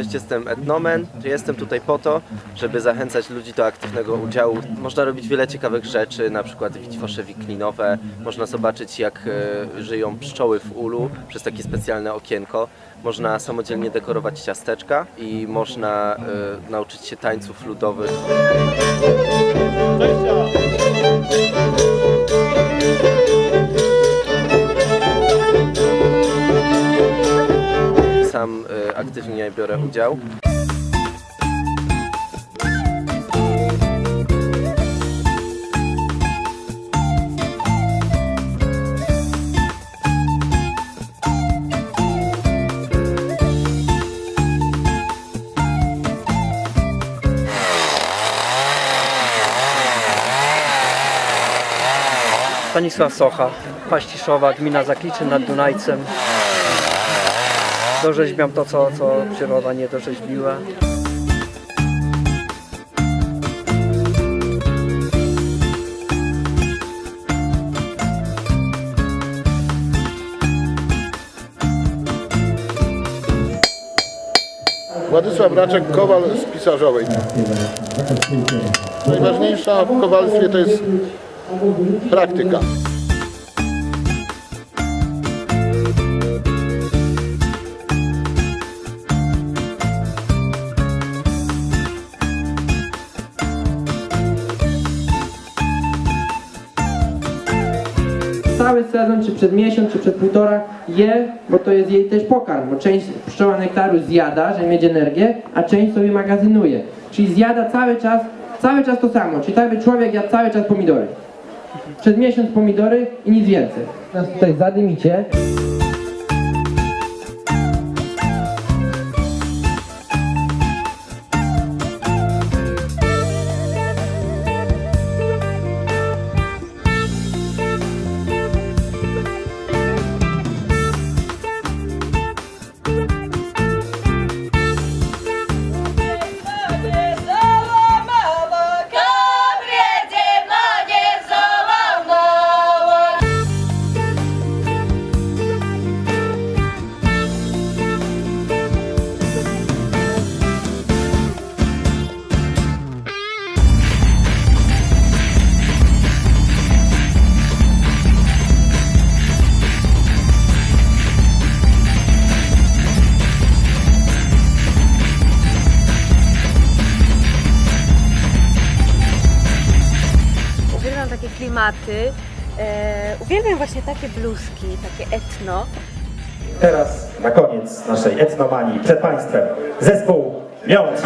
Cześć, jestem Etnomen. Jestem tutaj po to, żeby zachęcać ludzi do aktywnego udziału. Można robić wiele ciekawych rzeczy, na przykład witwosze wiklinowe. Można zobaczyć, jak e, żyją pszczoły w ulu przez takie specjalne okienko. Można samodzielnie dekorować ciasteczka i można e, nauczyć się tańców ludowych. Sam e, aktywnie biorę udział. Stanisław Socha, Paściszowa, gmina Zakliczy nad Dunajcem. Dorzeźbiam to, co, co przyroda nie dorzeźbiła. Władysław Raczek, kowal z pisarzowej. Najważniejsza w kowalstwie to jest praktyka. Cały sezon, czy przed miesiąc, czy przed półtora je, bo to jest jej też pokarm, bo część pszczoła nektaru zjada, żeby mieć energię, a część sobie magazynuje. Czyli zjada cały czas, cały czas to samo, czyli tak by człowiek jadł cały czas pomidory. Przez miesiąc pomidory i nic więcej. Teraz tutaj zadymicie. Takie klimaty. E, uwielbiam właśnie takie bluzki, takie etno. Teraz na koniec naszej etnomanii przed Państwem zespół Wiącz.